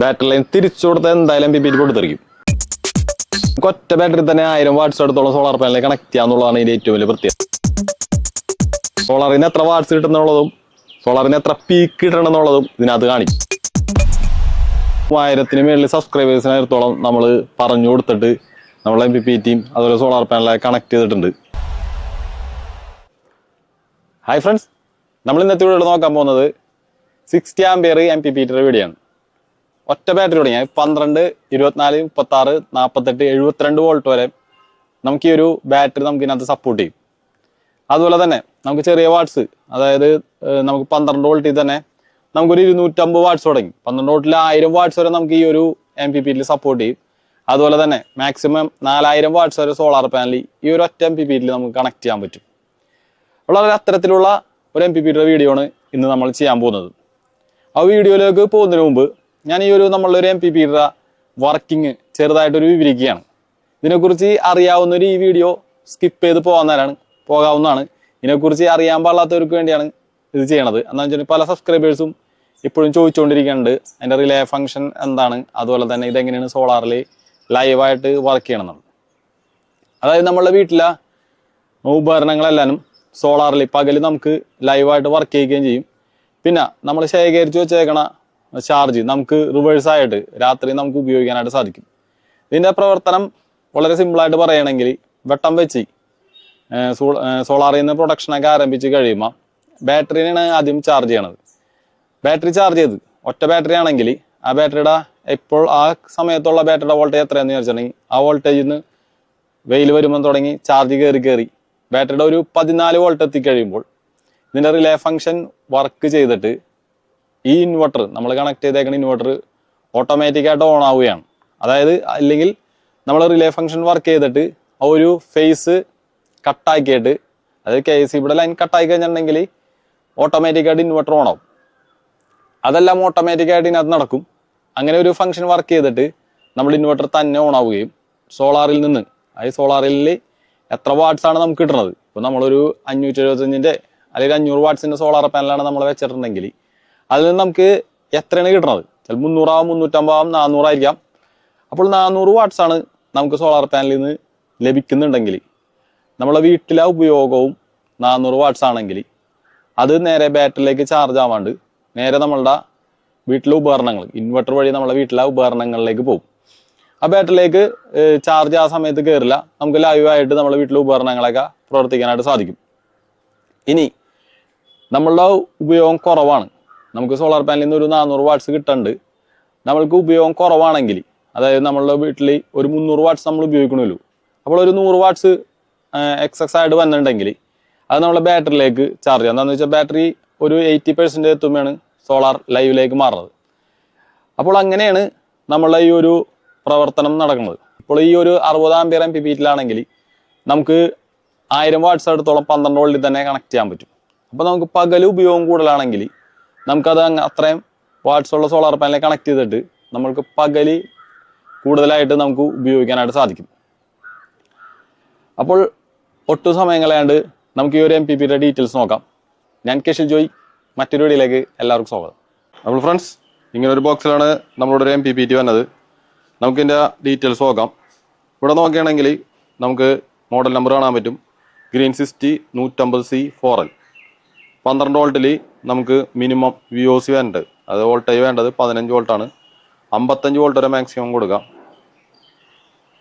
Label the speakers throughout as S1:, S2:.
S1: Battery line തിരിച്ചു കൊടുത്താൽ എന്തായാലും എം പി കൊടുത്തിരിക്കും. ഒറ്റ ബാറ്ററി തന്നെ ആയിരം വാട്ട്സ് അടുത്തോളം സോളാർ പാനലിൽ കണക്ട് ചെയ്യാന്നുള്ളതാണ് ഇതിന്റെ ഏറ്റവും വലിയ പ്രത്യേകത. സോളാറിന് എത്ര വാട്ട്സ് കിട്ടുന്നുള്ളതും സോളാറിന് എത്ര പീക്ക് കിട്ടണം എന്നുള്ളതും ഇതിനകത്ത് കാണിക്കും. മൂവായിരത്തിന് മേളിൽ സബ്സ്ക്രൈബേഴ്സിനായിരത്തോളം നമ്മൾ പറഞ്ഞു കൊടുത്തിട്ട് നമ്മൾ എം പി പി ടീം അതുപോലെ സോളാർ പാനലായി കണക്ട് ചെയ്തിട്ടുണ്ട്. ഹായ് ഫ്രണ്ട്സ് നമ്മൾ ഇന്നത്തെ വീഡിയോ നോക്കാൻ പോകുന്നത് sixty ampere M P P ടിയുടെ വീഡിയോ ആണ്. ഒറ്റ ബാറ്ററി തുടങ്ങിയ പന്ത്രണ്ട് ഇരുപത്തിനാല് മുപ്പത്തി ആറ് നാൽപ്പത്തെട്ട് എഴുപത്തിരണ്ട് വോൾട്ട് വരെ നമുക്ക് ഈ ഒരു ബാറ്ററി നമുക്ക് ഇതിനകത്ത് സപ്പോർട്ട് ചെയ്യും. അതുപോലെ തന്നെ നമുക്ക് ചെറിയ വാട്ട്സ് അതായത് നമുക്ക് പന്ത്രണ്ട് വോൾട്ടിൽ തന്നെ നമുക്കൊരു ഇരുന്നൂറ്റമ്പത് വാട്ട്സ് തുടങ്ങി. പന്ത്രണ്ട് വോൾട്ടിൽ ആയിരം വാട്ട്സ് വരെ നമുക്ക് ഈ ഒരു എം പി പിയിൽ സപ്പോർട്ട് ചെയ്യും. അതുപോലെ തന്നെ മാക്സിമം നാലായിരം വാട്ട്സ് വരെ സോളാർ പാനൽ ഈ ഒരു ഒറ്റ എം പി പിയിൽ നമുക്ക് കണക്ട് ചെയ്യാൻ പറ്റും. വളരെ അത്തരത്തിലുള്ള ഒരു എം പി പിയുടെ വീഡിയോ ആണ് ഇന്ന് നമ്മൾ ചെയ്യാൻ പോകുന്നത്. ആ വീഡിയോയിലേക്ക് പോകുന്നതിന് മുമ്പ് ഞാൻ ഈ ഒരു നമ്മളൊരു എം പി പിയുടെ വർക്കിംഗ് ചെറുതായിട്ടൊരു വിവരിക്കുകയാണ്. ഇതിനെക്കുറിച്ച് അറിയാവുന്ന ഒരു ഈ വീഡിയോ സ്കിപ്പ് ചെയ്ത് പോകാവുന്നവരാണ് പോകാവുന്നതാണ്. ഇതിനെക്കുറിച്ച് അറിയാൻ പാടില്ലാത്തവർക്ക് വേണ്ടിയാണ് ഇത് ചെയ്യണത്. എന്താണെന്ന് വെച്ചാൽ പല സബ്സ്ക്രൈബേഴ്സും ഇപ്പോഴും ചോദിച്ചുകൊണ്ടിരിക്കുന്നുണ്ട് അതിന്റെ റിലേ ഫംഗ്ഷൻ എന്താണ്? അതുപോലെ തന്നെ ഇതെങ്ങനെയാണ് സോളാറിൽ ലൈവായിട്ട് വർക്ക് ചെയ്യണമെന്നാണ് അതായത് നമ്മളുടെ വീട്ടിലെ ഉപകരണങ്ങളെല്ലാനും സോളാറിൽ പകൽ നമുക്ക് ലൈവായിട്ട് വർക്ക് ചെയ്യുകയും ചെയ്യും. പിന്നെ നമ്മൾ ശേഖരിച്ച് വെച്ചേക്കണ ചാർജ് നമുക്ക് റിവേഴ്സ് ആയിട്ട് രാത്രി നമുക്ക് ഉപയോഗിക്കാനായിട്ട് സാധിക്കും. ഇതിന്റെ പ്രവർത്തനം വളരെ സിമ്പിളായിട്ട് പറയുകയാണെങ്കിൽ വെട്ടം വെച്ച് സോളാറിൽ നിന്ന് പ്രൊഡക്ഷനൊക്കെ ആരംഭിച്ച് കഴിയുമ്പോൾ ബാറ്ററിനാണ് ആദ്യം ചാർജ് ചെയ്യണത്. ബാറ്ററി ചാർജ് ചെയ്ത് ഒറ്റ ബാറ്ററി ആണെങ്കിൽ ആ ബാറ്ററിയുടെ എപ്പോൾ ആ സമയത്തുള്ള ബാറ്ററിയുടെ വോൾട്ടേജ് എത്രയാണെന്ന് ചോദിച്ചിട്ടുണ്ടെങ്കിൽ ആ വോൾട്ടേജിൽ നിന്ന് വെയിൽ വരുമ്പോൾ തുടങ്ങി ചാർജ് കയറി കയറി ബാറ്ററിയുടെ ഒരു പതിനാല് വോൾട്ട് എത്തിക്കഴിയുമ്പോൾ ഇതിന്റെ റിലേ ഫംഗ്ഷൻ വർക്ക് ചെയ്തിട്ട് ഈ ഇൻവെർട്ടർ നമ്മൾ കണക്ട് ചെയ്തേക്കുന്ന ഇൻവെർട്ടർ ഓട്ടോമാറ്റിക്കായിട്ട് ഓൺ ആവുകയാണ്. അതായത് അല്ലെങ്കിൽ നമ്മൾ റിലേ ഫംഗ്ഷൻ വർക്ക് ചെയ്തിട്ട് ആ ഒരു ഫേസ് കട്ടാക്കിയിട്ട് അതായത് കെ എസ് ഇവിടെ ലൈൻ കട്ടായി കഴിഞ്ഞിട്ടുണ്ടെങ്കിൽ ഓട്ടോമാറ്റിക്കായിട്ട് ഇൻവെർട്ടർ ഓൺ ആവും. അതെല്ലാം ഓട്ടോമാറ്റിക്കായിട്ട് ഇതിനകത്ത് നടക്കും. അങ്ങനെ ഒരു ഫംഗ്ഷൻ വർക്ക് ചെയ്തിട്ട് നമ്മൾ ഇൻവെർട്ടർ തന്നെ ഓൺ ആവുകയും സോളാറിൽ നിന്ന്. അതായത് സോളാറിൽ എത്ര വാട്ട്സ് ആണ് നമുക്ക് കിട്ടുന്നത് ഇപ്പോൾ നമ്മളൊരു അഞ്ഞൂറ്റി എഴുപത്തഞ്ചിന്റെ അല്ലെങ്കിൽ അഞ്ഞൂറ് വാട്ട്സിന്റെ സോളാർ പാനലാണ് നമ്മൾ വെച്ചിട്ടുണ്ടെങ്കിൽ അതിൽ നിന്ന് നമുക്ക് എത്രയാണ് കിട്ടണത്? ചിലപ്പോൾ മുന്നൂറാവും മുന്നൂറ്റമ്പതാവും നാനൂറായിരിക്കാം അപ്പോൾ നാനൂറ് വാട്ട്സാണ് നമുക്ക് സോളാർ പാനലിൽ നിന്ന് ലഭിക്കുന്നുണ്ടെങ്കിൽ നമ്മളെ വീട്ടിലെ ഉപയോഗവും നാനൂറ് വാട്ട്സ് ആണെങ്കിൽ അത് നേരെ ബാറ്ററിയിലേക്ക് ചാർജ് ആവാണ്ട് നേരെ നമ്മളുടെ വീട്ടിലെ ഉപകരണങ്ങൾ ഇൻവെർട്ടർ വഴി നമ്മളെ വീട്ടിലെ ഉപകരണങ്ങളിലേക്ക് പോകും. ആ ബാറ്ററിയിലേക്ക് ചാർജ് ആ സമയത്ത് കയറില്ല നമുക്ക് ലൈവ് ആയിട്ട് നമ്മളെ വീട്ടിലെ ഉപകരണങ്ങളൊക്കെ പ്രവർത്തിക്കാനായിട്ട് സാധിക്കും. ഇനി നമ്മളുടെ ഉപയോഗം കുറവാണ്. നമുക്ക് സോളാർ പാനലിൽ നിന്ന് ഒരു നാനൂറ് വാട്ട്സ് കിട്ടുന്നുണ്ട് നമ്മൾക്ക് ഉപയോഗം കുറവാണെങ്കിൽ അതായത് നമ്മളുടെ വീട്ടിൽ ഒരു മുന്നൂറ് വാട്ട്സ് നമ്മൾ ഉപയോഗിക്കണമല്ലോ. അപ്പോൾ ഒരു നൂറ് വാട്ട്സ് എക്സസ് ആയിട്ട് വന്നിട്ടുണ്ടെങ്കിൽ അത് നമ്മളെ ബാറ്ററിയിലേക്ക് ചാർജ് ചെയ്യാം. എന്താണെന്ന് വെച്ചാൽ ബാറ്ററി ഒരു എയ്റ്റി പെർസെന്റ് എത്തുമ്പോഴാണ് സോളാർ ലൈവിലേക്ക് മാറുന്നത്. അപ്പോൾ അങ്ങനെയാണ് നമ്മളെ ഈ ഒരു പ്രവർത്തനം നടക്കുന്നത്. അപ്പോൾ ഈ ഒരു അറുപത് ആമ്പിയർ എം പി പീറ്റിലാണെങ്കിൽ നമുക്ക് ആയിരം വാട്ട്സ് അടുത്തോളം പന്ത്രണ്ട് വോൾട്ടിൽ തന്നെ കണക്ട് ചെയ്യാൻ പറ്റും. അപ്പോൾ നമുക്ക് പകൽ ഉപയോഗം കൂടുതലാണെങ്കിൽ നമുക്കത് അത്രയും വാട്ട്സ് ഉള്ള സോളാർ പാനലിൽ കണക്ട് ചെയ്തിട്ട് നമ്മൾക്ക് പകൽ കൂടുതലായിട്ട് നമുക്ക് ഉപയോഗിക്കാനായിട്ട് സാധിക്കും. അപ്പോൾ ഒട്ടും സമയം കളയാണ്ട് നമുക്ക് ഈ ഒരു എം പി പിയുടെ ഡീറ്റെയിൽസ് നോക്കാം. ഞാൻ കെഷിൽ ജോയ് മറ്റൊരു വീഡിയോയിലേക്ക് എല്ലാവർക്കും സ്വാഗതം. അപ്പോൾ ഫ്രണ്ട്സ് ഇങ്ങനെ ഒരു ബോക്സിലാണ് നമ്മളോട് ഒരു എം പി പി ടി വന്നത്. നമുക്ക് ഇതിന്റെ ഡീറ്റെയിൽസ് നോക്കാം. ഇവിടെ നോക്കുകയാണെങ്കിൽ നമുക്ക് മോഡൽ നമ്പർ കാണാൻ പറ്റും. ഗ്രീൻ സിക്സ്റ്റി നൂറ്റമ്പത് സി ഫോർ എൽ പന്ത്രണ്ട് വോൾട്ടിൽ നമുക്ക് മിനിമം വി ഒ സി വേണ്ടത്. അത് വോൾട്ടേജ് വേണ്ടത് പതിനഞ്ച് വോൾട്ടാണ് അമ്പത്തഞ്ച് വോൾട്ട് വരെ മാക്സിമം കൊടുക്കാം.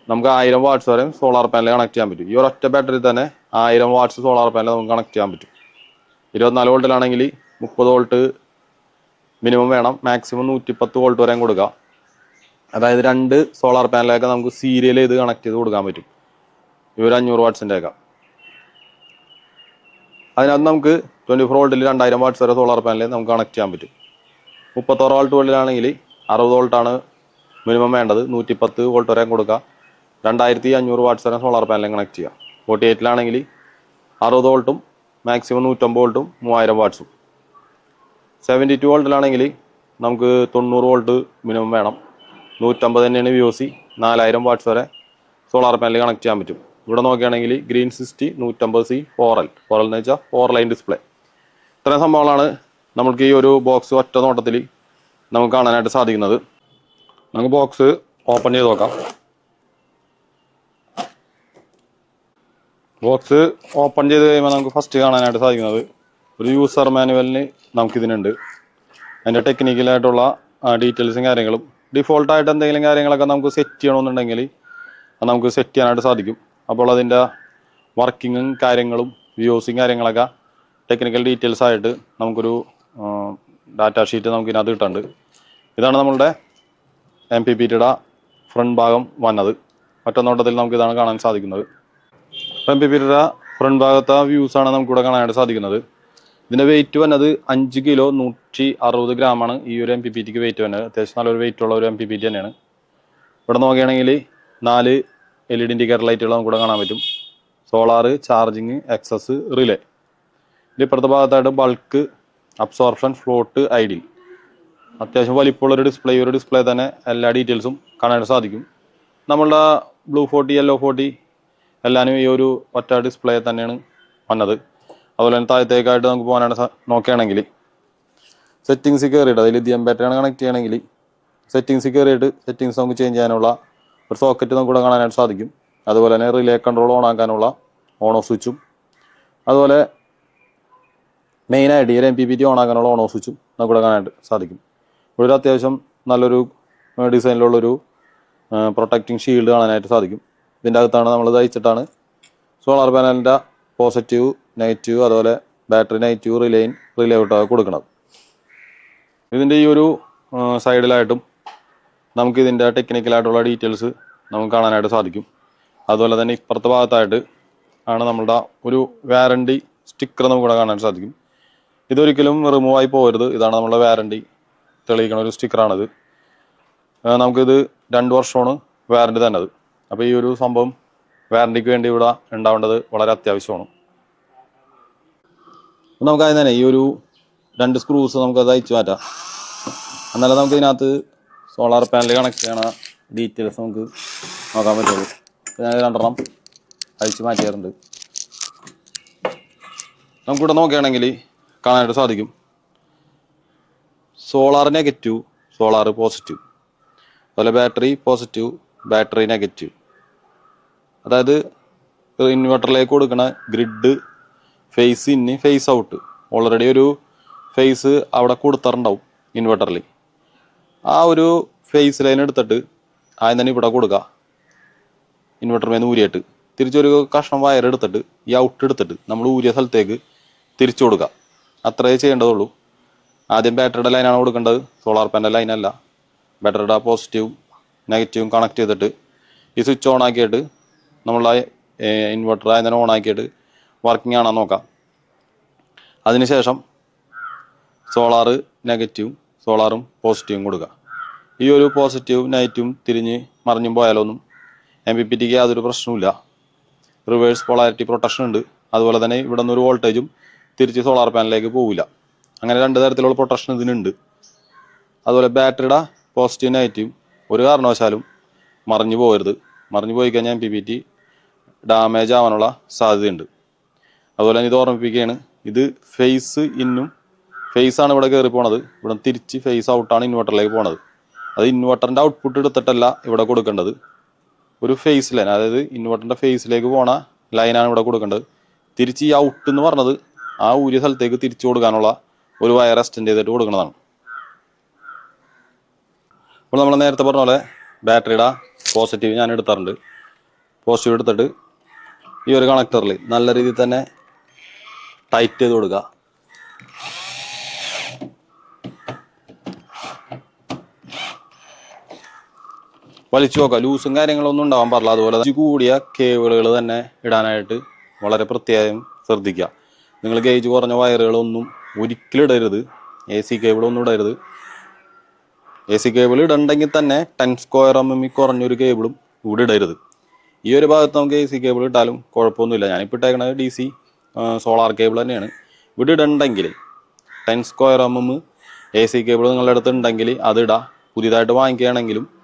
S1: നമുക്ക് ആയിരം വാട്ട്സ് വരെ സോളാർ പാനൽ കണക്ട് ചെയ്യാൻ പറ്റും. ഈ ഒരൊറ്റ ബാറ്ററി തന്നെ ആയിരം വാട്ട്സ് സോളാർ പാനൽ നമുക്ക് കണക്ട് ചെയ്യാൻ പറ്റും. ഇരുപത്തിനാല് വോൾട്ടിലാണെങ്കിൽ മുപ്പത് വോൾട്ട് മിനിമം വേണം. മാക്സിമം നൂറ്റിപ്പത്ത് വോൾട്ട് വരെയും കൊടുക്കാം. അതായത് രണ്ട് സോളാർ പാനലൊക്കെ നമുക്ക് സീരിയൽ ചെയ്ത് കണക്ട് ചെയ്ത് കൊടുക്കാൻ പറ്റും. ഒരു അഞ്ഞൂറ് വാട്ട്സിന്റെ ഒക്കെ അതിനകത്ത് നമുക്ക് ട്വന്റി ഫോർ വോൾട്ടിൽ രണ്ടായിരം വാട്ട്സ് വരെ സോളാർ പാനൽ നമുക്ക് കണക്ട് ചെയ്യാൻ പറ്റും. മുപ്പത്തോറ് വോൾട്ട് വോൾട്ടിലാണെങ്കിൽ അറുപത് വോൾട്ടാണ് മിനിമം വേണ്ടത്. നൂറ്റിപ്പത്ത് വോൾട്ട് വരെ കൊടുക്കുക രണ്ടായിരത്തി അഞ്ഞൂറ് വാട്ട്സ് വരെ സോളാർ പാനൽ കണക്ട് ചെയ്യാം. ഫോർട്ടി എയ്റ്റിലാണെങ്കിൽ അറുപത് വോൾട്ടും മാക്സിമം നൂറ്റമ്പത് വോൾട്ടും മൂവായിരം വാട്ട്സും സെവന്റി ടു വോൾട്ടിലാണെങ്കിൽ നമുക്ക് തൊണ്ണൂറ് വോൾട്ട് മിനിമം വേണം. നൂറ്റമ്പത് തന്നെയാണ് വി ഒ സി നാലായിരം വാട്ട്സ് വരെ സോളാർ പാനൽ കണക്ട് ചെയ്യാൻ പറ്റും. ഇവിടെ നോക്കുകയാണെങ്കിൽ ഗ്രീൻ സിക്സ്റ്റി നൂറ്റമ്പത് C four L. Four L എന്ന് വെച്ചാൽ ഫോർ ലൈൻ ഡിസ്പ്ലേ ഇത്രയും സംഭവങ്ങളാണ് നമുക്ക് ഈ ഒരു ബോക്സ് ഒറ്റ നോട്ടത്തിൽ നമുക്ക് കാണാനായിട്ട് സാധിക്കുന്നത്. നമുക്ക് ബോക്സ് ഓപ്പൺ ചെയ്ത് നോക്കാം. ബോക്സ് ഓപ്പൺ ചെയ്ത് കഴിയുമ്പോൾ നമുക്ക് ഫസ്റ്റ് കാണാനായിട്ട് സാധിക്കുന്നത് ഒരു യൂസർ മാനുവലിന് നമുക്കിതിനുണ്ട് അതിന്റെ ടെക്നിക്കലായിട്ടുള്ള ഡീറ്റെയിൽസും കാര്യങ്ങളും. ഡിഫോൾട്ടായിട്ട് എന്തെങ്കിലും കാര്യങ്ങളൊക്കെ നമുക്ക് സെറ്റ് ചെയ്യണമെന്നുണ്ടെങ്കിൽ അത് നമുക്ക് സെറ്റ് ചെയ്യാനായിട്ട് സാധിക്കും. അപ്പോൾ അതിന്റെ വർക്കിങ്ങും കാര്യങ്ങളും വ്യൂസും കാര്യങ്ങളൊക്കെ ടെക്നിക്കൽ ഡീറ്റെയിൽസ് ആയിട്ട് നമുക്കൊരു ഡാറ്റ ഷീറ്റ് നമുക്ക് ഇതിനകത്ത് കിട്ടുന്നുണ്ട് ഇതാണ് നമ്മളുടെ എം പി പി ടിയുടെ ഫ്രണ്ട് ഭാഗം വന്നത്. ഒറ്റനോട്ടത്തിൽ നമുക്ക് ഇതാണ് കാണാൻ സാധിക്കുന്നത്. എം പി പി ടിയുടെ ഫ്രണ്ട് ഭാഗത്തെ വ്യൂസ് ആണ് നമുക്കിവിടെ കാണാനായിട്ട് സാധിക്കുന്നത്. ഇതിന്റെ വെയിറ്റ് വന്നത് അഞ്ച് കിലോ നൂറ്റി അറുപത് ഗ്രാമാണ് ഈ ഒരു എം പി പി ടിക്ക് വെയിറ്റ് വന്നത് അത്യാവശ്യം നല്ലൊരു വെയിറ്റ് ഉള്ള ഒരു എം പി പി ടി തന്നെയാണ്. ഇവിടെ നോക്കുകയാണെങ്കിൽ നാല് എൽ ഇ ഡി ഇൻഡിക്കേറ്റർ ലൈറ്റുകൾ നമുക്കിവിടെ കാണാൻ പറ്റും. സോളാറ് ചാർജിങ് എക്സസ് റിലേ ഇതിന്റെ ഇപ്പുറത്തെ ഭാഗത്തായിട്ട് ബൾക്ക് അബ്സോർപ്ഷൻ ഫ്ലോട്ട് ഐഡിൽ അത്യാവശ്യം വലിപ്പമുള്ളൊരു ഡിസ്പ്ലേ ഒരു ഡിസ്പ്ലേ തന്നെ എല്ലാ ഡീറ്റെയിൽസും കാണാൻ സാധിക്കും. നമ്മളുടെ ബ്ലൂ ഫോർട്ടി യെല്ലോ ഫോർട്ടി എല്ലാനും ഈ ഒരു ഒറ്റ ഡിസ്പ്ലേ തന്നെയാണ് വന്നത്. അതുപോലെ തന്നെ താഴത്തേക്കായിട്ട് നമുക്ക് പോകാനാണ് നോക്കുകയാണെങ്കിൽ സെറ്റിങ്സ് കയറിയിട്ട് അതിൽ ഇതിയം ബാറ്ററിയാണ് കണക്ട് ചെയ്യണമെങ്കിൽ സെറ്റിങ്സ് കയറിയിട്ട് സെറ്റിങ്സ് നമുക്ക് ചേഞ്ച് ചെയ്യാനുള്ള ഒരു സോക്കറ്റ് നമുക്ക് ഇവിടെ കാണാനായിട്ട് സാധിക്കും. അതുപോലെ തന്നെ റിലേ കൺട്രോൾ ഓൺ ആക്കാനുള്ള ഓൺ ഓഫ് സ്വിച്ചും അതുപോലെ മെയിനായിട്ട് ഈ ഒരു M P P T on ആക്കാനുള്ള ഓൺ ഓഫ് സ്വിച്ചും നമുക്ക് ഇവിടെ കാണാനായിട്ട് സാധിക്കും. ഇവിടെ ഒരു അത്യാവശ്യം നല്ലൊരു ഡിസൈനിലുള്ളൊരു പ്രൊട്ടക്റ്റിംഗ് ഷീൽഡ് കാണാനായിട്ട് സാധിക്കും. ഇതിന്റെ അകത്താണ് നമ്മൾ തയ്ച്ചിട്ടാണ് സോളാർ പാനലിന്റെ പോസിറ്റീവ് നെഗറ്റീവ് അതുപോലെ ബാറ്ററി നെഗറ്റീവ് റിലേയും റിലേ ഔട്ട് കൊടുക്കുന്നത്. ഇതിന്റെ ഈ ഒരു സൈഡിലായിട്ടും നമുക്ക് ഇതിന്റെ ടെക്നിക്കലായിട്ടുള്ള ഡീറ്റെയിൽസ് നമുക്ക് കാണാനായിട്ട് സാധിക്കും. അതുപോലെ തന്നെ ഇപ്പുറത്തെ ഭാഗത്തായിട്ട് ആണ് നമ്മളുടെ ഒരു വാറണ്ടി സ്റ്റിക്കർ നമുക്ക് ഇവിടെ കാണാൻ സാധിക്കും. ഇതൊരിക്കലും റിമൂവ് ആയി പോകരുത്. ഇതാണ് നമ്മളുടെ വാറണ്ടി തെളിയിക്കുന്ന ഒരു സ്റ്റിക്കറാണിത് നമുക്കിത് രണ്ട് വർഷമാണ് വാറണ്ടി തന്നത്. അപ്പോൾ ഈ ഒരു സംഭവം വാറണ്ടിക്ക് വേണ്ടി ഇവിടെ ഉണ്ടാവേണ്ടത് വളരെ അത്യാവശ്യമാണ്. നമുക്കതിന് തന്നെ ഈ ഒരു രണ്ട് സ്ക്രൂസ് നമുക്കത് അയച്ചു മാറ്റാം. എന്നാലും നമുക്ക് ഇതിനകത്ത് സോളാർ പാനൽ കണക്ട് ചെയ്യണ ഡീറ്റെയിൽസ് നമുക്ക് നോക്കാൻ പറ്റുള്ളൂ. ഞാൻ രണ്ടെണ്ണം അഴിച്ച് മാറ്റിയിട്ടുണ്ട്. നമുക്കിവിടെ നോക്കുകയാണെങ്കിൽ കാണാനായിട്ട് സാധിക്കും. സോളാർ നെഗറ്റീവ് സോളാർ പോസിറ്റീവ് അതുപോലെ ബാറ്ററി പോസിറ്റീവ് ബാറ്ററി നെഗറ്റീവ് അതായത് ഇൻവെർട്ടറിലേക്ക് കൊടുക്കുന്ന ഗ്രിഡ് ഫേസ് ഇന്ന് ഫേസ് ഔട്ട് ഓൾറെഡി ഒരു ഫേസ് അവിടെ കൊടുത്തിട്ടുണ്ടാവും ഇൻവെർട്ടറിൽ ആ ഒരു ഫേസ് ലൈൻ എടുത്തിട്ട് ആദ്യം തന്നെ ഇവിടെ കൊടുക്കുക ഇൻവെർട്ടറിൽ ഊരിയിട്ട്. തിരിച്ചൊരു കഷ്ണം വയർ എടുത്തിട്ട് ഈ ഔട്ട് എടുത്തിട്ട് നമ്മൾ ഊരിയ സ്ഥലത്തേക്ക് തിരിച്ചു കൊടുക്കുക അത്രേ ചെയ്യേണ്ടതുള്ളൂ. ആദ്യം ബാറ്ററിയുടെ ലൈനാണ് കൊടുക്കേണ്ടത്. സോളാർ പാനൽ ലൈനല്ല ബാറ്ററിയുടെ പോസിറ്റീവും നെഗറ്റീവും കണക്ട് ചെയ്തിട്ട് ഈ സ്വിച്ച് ഓൺ ആക്കിയിട്ട് നമ്മളെ ഇൻവെർട്ടർ ആയതിനെ ഓൺ ആക്കിയിട്ട് വർക്കിംഗ് ആണോ നോക്കാം. അതിനുശേഷം സോളാറ് നെഗറ്റീവും സോളാറും പോസിറ്റീവും കൊടുക്കുക. ഈ ഒരു പോസിറ്റീവും നൈറ്റും തിരിഞ്ഞ് മറിഞ്ഞും പോയാലൊന്നും എം പി പി ടിക്ക് യാതൊരു പ്രശ്നവുമില്ല. റിവേഴ്സ് പോളാരിറ്റി പ്രൊട്ടക്ഷൻ ഉണ്ട്. അതുപോലെ തന്നെ ഇവിടെ നിന്ന് ഒരു വോൾട്ടേജും തിരിച്ച് സോളാർ പാനലിലേക്ക് പോവില്ല. അങ്ങനെ രണ്ട് തരത്തിലുള്ള പ്രൊട്ടക്ഷൻ ഇതിനുണ്ട്. അതുപോലെ ബാറ്ററിയുടെ പോസിറ്റീവ് നെഗറ്റീവ് ഒരു കാരണവശാലും മറിഞ്ഞു പോകരുത്. മറിഞ്ഞു പോയി കഴിഞ്ഞാൽ പി പി ടി ഡാമേജ് ആവാനുള്ള സാധ്യതയുണ്ട്. അതുപോലെ ഇത് ഓർമ്മിപ്പിക്കുകയാണ്. ഇത് ഫേസ് ഇന്നും ഫേസ് ആണ് ഇവിടെ കയറി പോണത്. ഇവിടെ തിരിച്ച് ഫേസ് ഔട്ടാണ് ഇൻവെർട്ടറിലേക്ക് പോണത്. അത് ഇൻവെർട്ടറിന്റെ ഔട്ട്പുട്ട് എടുത്തിട്ടല്ല ഇവിടെ കൊടുക്കേണ്ടത്. ഒരു ഫേസ് ലൈൻ അതായത് ഇൻവെർട്ടറിന്റെ ഫേസിലേക്ക് പോണ ലൈനാണ് ഇവിടെ കൊടുക്കേണ്ടത്. തിരിച്ച് ഈ ഔട്ട് എന്ന് പറഞ്ഞത് ആ ഊരിയ സ്ഥലത്തേക്ക് തിരിച്ചു കൊടുക്കാനുള്ള ഒരു വയർ എക്സ്റ്റെൻഡ് ചെയ്തിട്ട് കൊടുക്കുന്നതാണ്. അപ്പോൾ നമ്മൾ നേരത്തെ പറഞ്ഞ പോലെ ബാറ്ററിയുടെ പോസിറ്റീവ് ഞാൻ എടുത്താറുണ്ട്. പോസിറ്റീവ് എടുത്തിട്ട് ഈ ഒരു കണക്ടറിൽ നല്ല രീതിയിൽ തന്നെ ടൈറ്റ് ചെയ്ത് കൊടുക്കുക. വലിച്ചു നോക്കുക. ലൂസും കാര്യങ്ങളൊന്നും ഉണ്ടാവാൻ പാടില്ല. അതുപോലെ കൂടിയ കേബിളുകൾ തന്നെ ഇടാനായിട്ട് വളരെ പ്രത്യേകം ശ്രദ്ധിക്കുക. നിങ്ങൾ ഗേജ് കുറഞ്ഞ വയറുകളൊന്നും ഒരിക്കലും ഇടരുത്. എ സി കേബിളൊന്നും ഇടരുത്. എ സി കേബിൾ ഇടണ്ടെങ്കിൽ തന്നെ ടെൻ സ്ക്വയർ എം എം കുറഞ്ഞൊരു കേബിളും ഇവിടെ ഇടരുത്. ഈ ഒരു ഭാഗത്ത് നമുക്ക് എ സി കേബിൾ ഇട്ടാലും കുഴപ്പമൊന്നുമില്ല. ഞാനിപ്പോൾ ഇട്ടേക്കണത് ഡി സി സോളാർ കേബിൾ തന്നെയാണ്. ഇവിടെ ഇടണ്ടെങ്കിൽ ten square M M A C cable നിങ്ങളുടെ അടുത്ത് ഉണ്ടെങ്കിൽ അതിടാം പുതിയതായിട്ട് വാങ്ങിക്കുകയാണെങ്കിലും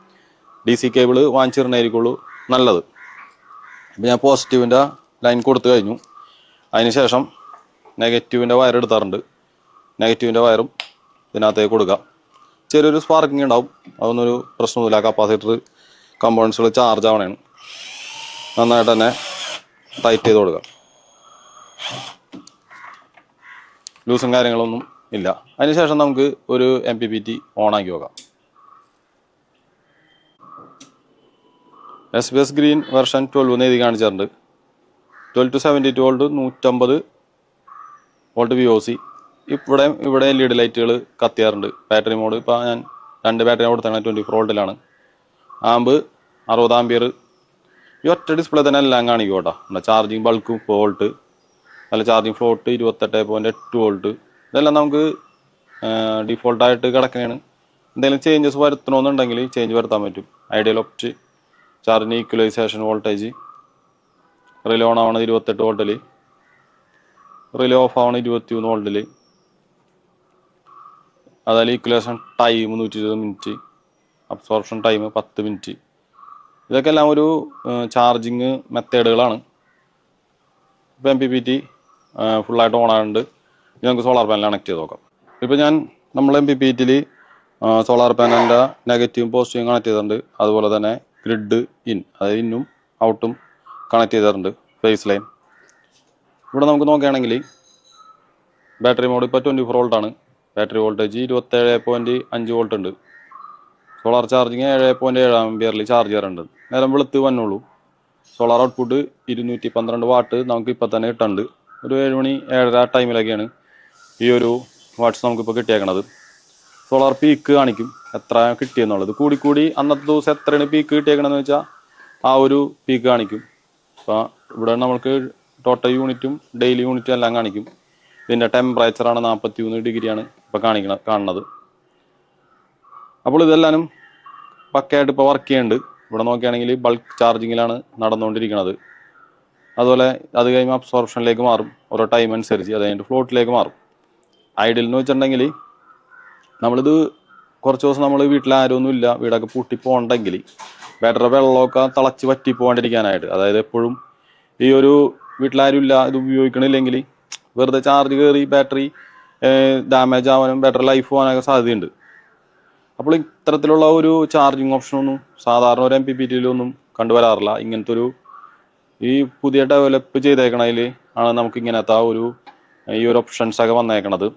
S1: ഡി സി കേബിൾ വാങ്ങിച്ചിരുന്നായിരിക്കുള്ളൂ നല്ലത്. ഇപ്പം ഞാൻ പോസിറ്റീവിന്റെ ലൈൻ കൊടുത്തു കഴിഞ്ഞു. അതിനുശേഷം നെഗറ്റീവിന്റെ വയർ എടുത്താറുണ്ട്. നെഗറ്റീവിന്റെ വയറും ഇതിനകത്തേക്ക് കൊടുക്കുക ചെറിയൊരു സ്പാർക്കിംഗ് ഉണ്ടാവും. അതൊന്നൊരു പ്രശ്നമൊന്നുമില്ല. കപ്പാസിറ്റർ കമ്പോണൻസുകൾ ചാർജ് ആവണേണ്. നന്നായിട്ട് തന്നെ ടൈറ്റ് ചെയ്ത് കൊടുക്കുക ലൂസും കാര്യങ്ങളൊന്നും ഇല്ല. അതിനുശേഷം നമുക്ക് ഒരു എം പി പി ടി ഓണാക്കി നോക്കാം. S B S green version twelve എന്ന് എഴുതി കാണിച്ചിട്ടുണ്ട്. Twelve to seventy two volt നൂറ്റമ്പത് വോൾട്ട് വി ഒ സി ഇവിടെ ഇവിടെ എൽ ഇ ഡി ലൈറ്റുകൾ കത്തിയാറുണ്ട്. ബാറ്ററി മോഡ് ഇപ്പോൾ ഞാൻ രണ്ട് ബാറ്ററി കൊടുത്താണ് ട്വന്റി ഫോർ വോൾട്ടിലാണ് ആമ്പ് അറുപത് ആമ്പിയർ. ഈ ഒറ്റ ഡിസ്പ്ലേ തന്നെ എല്ലാം കാണിക്കും കേട്ടോ. നമ്മുടെ ചാർജിങ് ബൾക്ക് വോൾട്ട് നല്ല ചാർജിങ് ഫ്ലോട്ട് ഇരുപത്തെട്ട് പോയിന്റ് എട്ട് വോൾട്ട് ഇതെല്ലാം നമുക്ക് ഡിഫോൾട്ടായിട്ട് കിടക്കുകയാണ് എന്തെങ്കിലും ചേഞ്ചസ് വരുത്തണമെന്നുണ്ടെങ്കിൽ ചേഞ്ച് വരുത്താൻ പറ്റും. ഐഡിയൽ ഒപ്റ്റ് ചാർജിന് ഈക്വലൈസേഷൻ വോൾട്ടേജ്. റിലേ ഓൺ ആവണത് ഇരുപത്തെട്ട് വോൾട്ടിൽ റിലേ ഓഫ് ആവണത് ഇരുപത്തി മൂന്ന് വോൾട്ടിൽ അതായത് ഈക്വലേഷൻ ടൈം നൂറ്റി ഇരുപത് മിനിറ്റ്. അബ്സോർപ്ഷൻ ടൈം പത്ത് മിനിറ്റ്. ഇതൊക്കെ എല്ലാം ഒരു ചാർജിങ് മെത്തേഡുകളാണ്. ഇപ്പോൾ എം പി പി ടി ഫുള്ളായിട്ട് ഓൺ ആകുന്നുണ്ട് ഇനി നമുക്ക് സോളാർ പാനൽ കണക്ട് ചെയ്ത് നോക്കാം. ഇപ്പോൾ ഞാൻ നമ്മൾ എം പി പി ടിയിൽ സോളാർ പാനലിന്റെ നെഗറ്റീവും പോസിറ്റീവും കണക്ട് ചെയ്തിട്ടുണ്ട്. അതുപോലെ തന്നെ ഗ്രിഡ് ഇൻ അതായത് ഇന്നും ഔട്ടും കണക്ട് ചെയ്തിട്ടുണ്ട് ഫേസ് ലൈൻ ഇവിടെ നമുക്ക് നോക്കുകയാണെങ്കിൽ ബാറ്ററി മോഡ് ഇപ്പോൾ ട്വന്റി ഫോർ വോൾട്ടാണ് ബാറ്ററി വോൾട്ടേജ് ഇരുപത്തേഴ് പോയിന്റ് അഞ്ച് വോൾട്ട് ഉണ്ട്. സോളാർ ചാർജിങ് ഏഴ് പോയിന്റ് ഏഴ് ആംബിയറിൽ ചാർജ് ചെയ്യാറുണ്ട്. നേരം വെളുത്ത് വന്നുള്ളൂ സോളാർ ഔട്ട്പുട്ട് ഇരുന്നൂറ്റി പന്ത്രണ്ട് വാട്ട് നമുക്ക് ഇപ്പോൾ തന്നെ കിട്ടുന്നുണ്ട് ഒരു ഏഴ് മണി ഏഴര ടൈമിലൊക്കെയാണ് ഈ ഒരു വാട്ട്സ് നമുക്കിപ്പോൾ കിട്ടിയേക്കണത്. സോളാർ പീക്ക് കാണിക്കും. എത്ര കിട്ടിയെന്നുള്ളത്. കൂടി അന്നത്തെ ദിവസം എത്രയാണ് പീക്ക് കിട്ടിയേക്കണമെന്ന് വെച്ചാൽ ആ ഒരു പീക്ക് കാണിക്കും. അപ്പോൾ ഇവിടെ നമ്മൾക്ക് ടോട്ടൽ യൂണിറ്റും ഡെയിലി യൂണിറ്റും എല്ലാം കാണിക്കും. ഇതിന്റെ ടെമ്പറേച്ചറാണ് നാൽപ്പത്തി മൂന്ന് ഡിഗ്രിയാണ് ഇപ്പോൾ കാണിക്കണ കാണുന്നത്. അപ്പോൾ ഇതെല്ലാനും പക്കയായിട്ട് ഇപ്പോൾ വർക്ക് ചെയ്യുന്നുണ്ട്. ഇവിടെ നോക്കുകയാണെങ്കിൽ ബൾക്ക് ചാർജിങ്ങിലാണ് നടന്നുകൊണ്ടിരിക്കുന്നത് അതുപോലെ അത് കഴിയുമ്പോൾ അബ്സോർപ്ഷനിലേക്ക് മാറും. ഓരോ ടൈം അനുസരിച്ച് അത് കഴിഞ്ഞിട്ട് ഫ്ലോട്ടിലേക്ക് മാറും. ഐഡിയൽ എന്ന് വെച്ചിട്ടുണ്ടെങ്കിൽ നമ്മളിത് കുറച്ച് ദിവസം നമ്മൾ വീട്ടിൽ ആരൊന്നും ഇല്ല വീടൊക്കെ പൂട്ടി ബാറ്ററി വെള്ളമൊക്കെ തിളച്ച് വറ്റി പോകാണ്ടിരിക്കാനായിട്ട്. അതായത് എപ്പോഴും ഈ ഒരു വീട്ടിലാരും ഇല്ല ഇത് ഉപയോഗിക്കണില്ലെങ്കിൽ വെറുതെ ചാർജ് കയറി ബാറ്ററി ഡാമേജ് ആവാനും ബാറ്ററി ലൈഫ് പോകാനൊക്കെ സാധ്യതയുണ്ട്. അപ്പോൾ ഇത്തരത്തിലുള്ള ഒരു ചാർജിങ് ഓപ്ഷനൊന്നും സാധാരണ ഒരു എം പി പി ടിയിലൊന്നും കണ്ടുവരാറില്ല. ഇങ്ങനത്തെ ഒരു ഈ പുതിയ ഡെവലപ്പ് ചെയ്തേക്കണതിൽ ആണ് നമുക്ക് ഇങ്ങനത്തെ ആ ഒരു ഈ ഒരു ഓപ്ഷൻസ് ഒക്കെ വന്നേക്കണത്.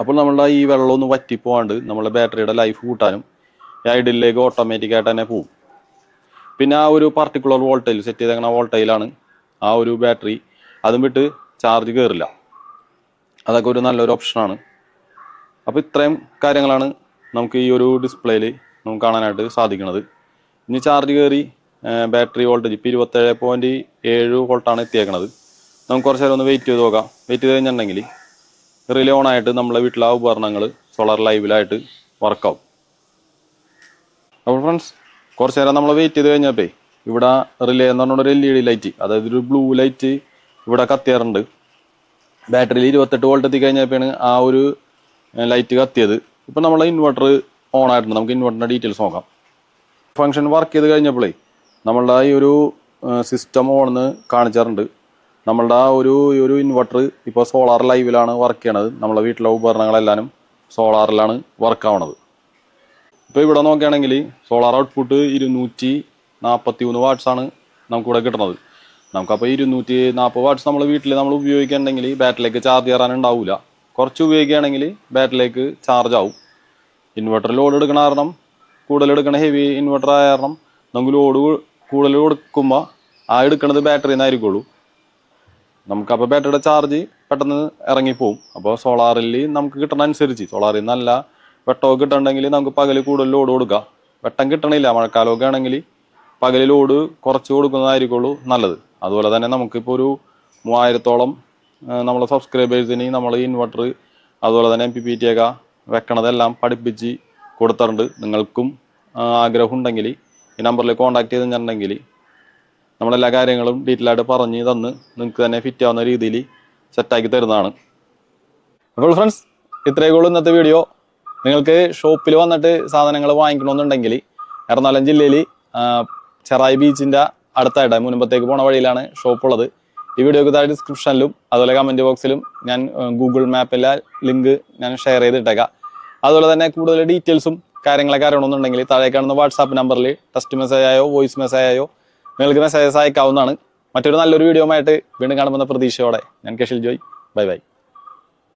S1: അപ്പോൾ നമ്മളുടെ ഈ വെള്ളം ഒന്ന് വറ്റിപ്പോവാണ്ട് നമ്മുടെ ബാറ്ററിയുടെ ലൈഫ് കൂട്ടാനും ഐഡിലേക്ക് ഓട്ടോമാറ്റിക് ആയിട്ട് തന്നെ പോവും. പിന്നെ ആ ഒരു പർട്ടിക്കുലർ വോൾട്ടേജ് സെറ്റ് ചെയ്തേക്കണ വോൾട്ടേജിലാണ് ആ ഒരു ബാറ്ററി അതും വിട്ട് ചാർജ് കയറില്ല അതൊക്കെ ഒരു നല്ലൊരു ഓപ്ഷനാണ് അപ്പോൾ ഇത്രയും കാര്യങ്ങളാണ് നമുക്ക് ഈ ഒരു ഡിസ്പ്ലേയിൽ നമുക്ക് കാണാനായിട്ട് സാധിക്കുന്നത്. ഇനി ചാർജ് കയറി ബാറ്ററി വോൾട്ടേജ് ഇപ്പോൾ ഇരുപത്തേഴ് പോയിന്റ് ഏഴ് വോൾട്ടാണ് എത്തിയേക്കണത്. നമുക്ക് കുറച്ച് നേരം ഒന്ന് വെയിറ്റ് ചെയ്ത് നോക്കാം. വെയിറ്റ് ചെയ്ത് കഴിഞ്ഞിട്ടുണ്ടെങ്കിൽ റിലേ ഓൺ ആയിട്ട് നമ്മളെ വീട്ടിലെ ഉപകരണങ്ങൾ സോളാർ ലൈവിലായിട്ട് വർക്കാവും അപ്പോൾ ഫ്രണ്ട്സ് കുറച്ച് നേരം നമ്മൾ വെയിറ്റ് ചെയ്ത് കഴിഞ്ഞപ്പേ ഇവിടെ റിലേ എന്ന് പറഞ്ഞ ഒരു എൽ ഇ ഡി ലൈറ്റ് അതായത് ഒരു ബ്ലൂ ലൈറ്റ് ഇവിടെ കത്തിയാറുണ്ട്. ബാറ്ററിയിൽ ഇരുപത്തെട്ട് വോൾട്ട് എത്തി എത്തിക്കഴിഞ്ഞപ്പോഴാണ് ആ ഒരു ലൈറ്റ് കത്തിയത്. ഇപ്പം നമ്മളെ ഇൻവെർട്ടർ ഓൺ ആയിട്ടുണ്ട്. നമുക്ക് ഇൻവെർട്ടറിന്റെ ഡീറ്റെയിൽസ് നോക്കാം. ഫങ്ഷൻ വർക്ക് ചെയ്ത് കഴിഞ്ഞപ്പോഴേ നമ്മളുടെ ഈ ഒരു സിസ്റ്റം ഓണെന്ന് കാണിച്ചാറുണ്ട്. നമ്മളുടെ ആ ഒരു ഒരു ഇൻവെർട്ടർ ഇപ്പോൾ സോളാർ ലൈവിലാണ് വർക്ക് ചെയ്യണത്. നമ്മളെ വീട്ടിലെ ഉപകരണങ്ങളെല്ലാം സോളാറിലാണ് വർക്ക് ആവണത്. ഇപ്പോൾ ഇവിടെ നോക്കുകയാണെങ്കിൽ സോളാർ ഔട്ട്പുട്ട് ഇരുന്നൂറ്റി നാൽപ്പത്തി മൂന്ന് വാട്ട്സാണ് നമുക്കിവിടെ കിട്ടുന്നത് നമുക്കപ്പോൾ ഇരുന്നൂറ്റി നാൽപ്പത് വാട്ട്സ് നമ്മൾ വീട്ടിൽ നമ്മൾ ഉപയോഗിക്കുകയാണെങ്കിൽ ബാറ്ററിലേക്ക് ചാർജ് കയറാൻ ഉണ്ടാവില്ല കുറച്ച് ഉപയോഗിക്കുകയാണെങ്കിൽ ബാറ്ററിലേക്ക് ചാർജ് ആവും. ഇൻവെർട്ടർ ലോഡ് എടുക്കണ കാരണം കൂടുതൽ എടുക്കണ ഹെവി ഇൻവെർട്ടർ ആയ കാരണം നമുക്ക് ലോഡ് കൂടുതൽ കൊടുക്കുമ്പോൾ ആ എടുക്കുന്നത് ബാറ്ററിയിൽ നിന്നായിരിക്കുള്ളൂ നമുക്കപ്പോൾ ബാറ്ററിയുടെ ചാർജ് പെട്ടെന്ന് ഇറങ്ങിപ്പോവും. അപ്പോൾ സോളാറിൽ നമുക്ക് കിട്ടണ അനുസരിച്ച് സോളാറിൽ നല്ല വെട്ടമൊക്കെ കിട്ടണമെങ്കിൽ നമുക്ക് പകൽ കൂടുതൽ ലോഡ് കൊടുക്കാം. വെട്ടം കിട്ടണില്ല മഴക്കാലമൊക്കെ ആണെങ്കിൽ പകൽ ലോഡ് കുറച്ച് കൊടുക്കുന്നതായിരിക്കുള്ളൂ നല്ലത്. അതുപോലെ തന്നെ നമുക്കിപ്പോൾ ഒരു മൂവായിരത്തോളം നമ്മളെ സബ്സ്ക്രൈബേഴ്സിന് നമ്മൾ ഇൻവെർട്ടർ അതുപോലെ തന്നെ എം പി പി ടി ഒക്കെ വെക്കണതെല്ലാം പഠിപ്പിച്ച് കൊടുത്തിട്ടുണ്ട്. നിങ്ങൾക്കും ആഗ്രഹം ഉണ്ടെങ്കിൽ ഈ നമ്പറിൽ കോൺടാക്ട് ചെയ്തിട്ടുണ്ടെങ്കിൽ നമ്മളെല്ലാ കാര്യങ്ങളും ഡീറ്റെയിൽ ആയിട്ട് പറഞ്ഞ് തന്ന് നിങ്ങൾക്ക് തന്നെ ഫിറ്റ് ആവുന്ന രീതിയിൽ സെറ്റാക്കി തരുന്നതാണ്. അപ്പോൾ ഫ്രണ്ട്സ് ഇത്രയേ ഉള്ളൂ ഇന്നത്തെ വീഡിയോ നിങ്ങൾക്ക് ഷോപ്പിൽ വന്നിട്ട് സാധനങ്ങൾ വാങ്ങിക്കണമെന്നുണ്ടെങ്കിൽ എറണാകുളം ജില്ലയിൽ ചെറായി ബീച്ചിന്റെ അടുത്തായിട്ട് മുൻപത്തേക്ക് പോണ വഴിയിലാണ് ഷോപ്പ് ഉള്ളത്. ഈ വീഡിയോക്ക് താഴെ ഡിസ്ക്രിപ്ഷനിലും അതുപോലെ കമന്റ് ബോക്സിലും ഞാൻ ഗൂഗിൾ മാപ്പിലെ ലിങ്ക് ഞാൻ ഷെയർ ചെയ്തിട്ടേക്കാം. അതുപോലെ തന്നെ കൂടുതൽ ഡീറ്റെയിൽസും കാര്യങ്ങളൊക്കെ അറിയണമെന്നുണ്ടെങ്കിൽ താഴെ കാണുന്ന വാട്സാപ്പ് നമ്പറിൽ ടെക്സ്റ്റ് മെസ്സേജ് ആയോ വോയിസ് മെസ്സേജ് ആയോ നിങ്ങൾക്ക് മെസ്സേജസ് മറ്റൊരു നല്ലൊരു വീഡിയോ ആയിട്ട് വീണ്ടും കാണുമെന്ന പ്രതീക്ഷയോടെ ഞാൻ കെഷിൽ ജോയ്. Bye bye.